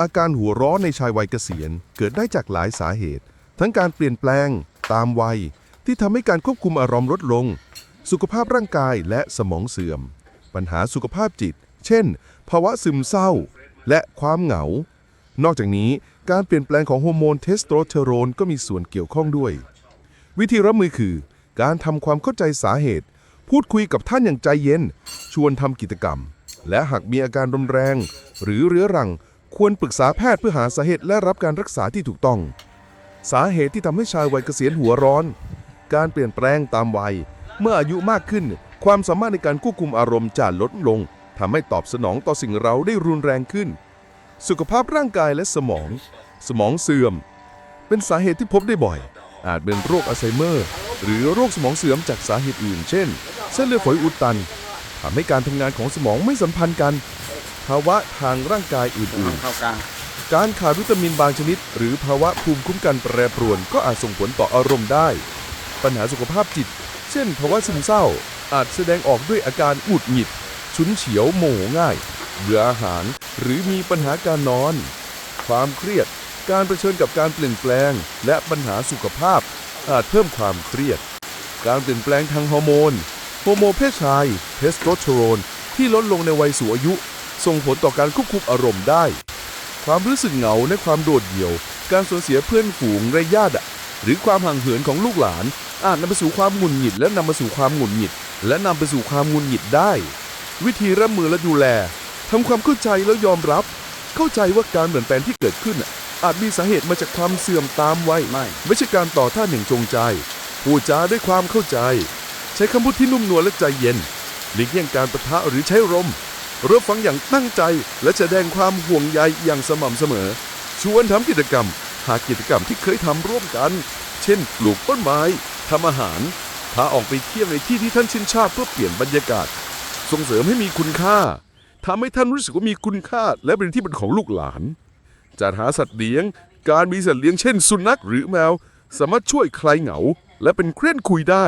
อาการหัวร้อนในชายวัยเกษียณ เกิดได้จากหลายสาเหตุ ทั้งการเปลี่ยนแปลง ตามวัย ที่ทำให้การควบคุมอารมณ์ลดลง สุขภาพร่างกายและสมองเสื่อม ปัญหาสุขภาพจิต เช่น ภาวะซึมเศร้า และความเหงา นอกจากนี้การเปลี่ยนแปลงของฮอร์โมนเทสโทสเตอโรนก็มีส่วนเกี่ยวข้องด้วย วิธีรับมือคือ การทำความเข้าใจสาเหตุ พูดคุยกับท่านอย่างใจเย็น ชวนทำกิจกรรม และหากมีอาการรุนแรง หรือเรื้อรัง ควรปรึกษาแพทย์เพื่อหาสาเหตุและรับการรักษาที่ถูกต้อง สาเหตุที่ทำให้ชายวัยเกษียณหัวร้อน การเปลี่ยนแปลงตามวัย เมื่ออายุมากขึ้น ความสามารถในการควบคุมอารมณ์จะลดลงทำให้ตอบสนองต่อสิ่งเราได้รุนแรงขึ้น สุขภาพร่างกายและสมอง สมองเสื่อม เป็นสาเหตุที่พบได้บ่อย อาจเป็นโรคอัลไซเมอร์ หรือโรคสมองเสื่อมจากสาเหตุอื่น เช่น เส้นเลือดฝอยอุดตันทำให้การทำงานของสมองไม่สัมพันธ์กัน ภาวะทางร่างกายอื่น เข้ากลาง ๆ การขาดวิตามินบางชนิด หรือภาวะภูมิคุ้มกันแปรปรวนก็อาจส่งผลต่ออารมณ์ได้ ปัญหาสุขภาพจิต เช่น ภาวะซึมเศร้า อาจแสดงออกด้วยอาการหงุดหงิดฉุนเฉียวโมโหง่าย เบื่ออาหาร หรือมีปัญหาการนอน ความเครียด การเผชิญกับการเปลี่ยนแปลง และปัญหาสุขภาพ อาจเพิ่มความเครียด การเปลี่ยนแปลงทางฮอร์โมน ฮอร์โมนเพศชายเทสโทสเตอโรนที่ลดลงในวัยสูงอายุ ส่งผลต่อการควบคุมอารมณ์ได้ ความรู้สึกเหงาและความโดดเดี่ยว การสูญเสียเพื่อนฝูงและญาติหรือความห่างเหินของลูกหลาน อาจนำไปสู่ความหงุดหงิดและนำมาสู่ความหงุดหงิด และนำไปสู่ความหงุดหงิดได้ วิธีรับมือและดูแลทำความเข้าใจแล้วยอมรับ เข้าใจว่าการเปลี่ยนแปลงที่เกิดขึ้น อาจมีสาเหตุมาจากความเสื่อมตามวัยไม่ไม่ใช่การต่อท่าหนอย่งจงใจพูดจาด้วยความเข้าใจ ใช้คำพูดที่นุ่มนวลและใจเย็นหลีกเลี่ยงการประทะหรือใช้ลม รับฟังอย่างตั้งใจและแสดงความห่วงใยอย่างสม่ำเสมอ ชวนทำกิจกรรม หากกิจกรรมที่เคยทำร่วมกัน เช่น ปลูกต้นไม้ทำอาหารพาออกไปเที่ยวในที่ที่ท่านชื่นชอบเพื่อเปลี่ยนบรรยากาศ ส่งเสริมให้มีคุณค่าทำให้ท่านรู้สึกว่ามีคุณค่าและเป็นที่เป็นของลูกหลาน จัดหาสัตว์เลี้ยง การมีสัตว์เลี้ยงเช่น สุนัขหรือแมว สามารถช่วยคลายเหงา และเป็นเคลื่อนคุยได้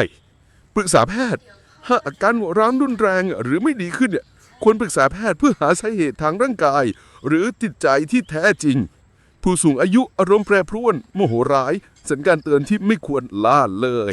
ปรึกษาแพทย์ หากอาการหัวร้านรุนแรงหรือไม่ดีขึ้นเนี่ย ควรปรึกษาแพทย์เพื่อหาสาเหตุทางร่างกาย หรือจิตใจที่แท้จริง ผู้สูงอายุอารมณ์แปรปรวน โมโหร้าย สัญญาณเตือนที่ไม่ควรล่าเลย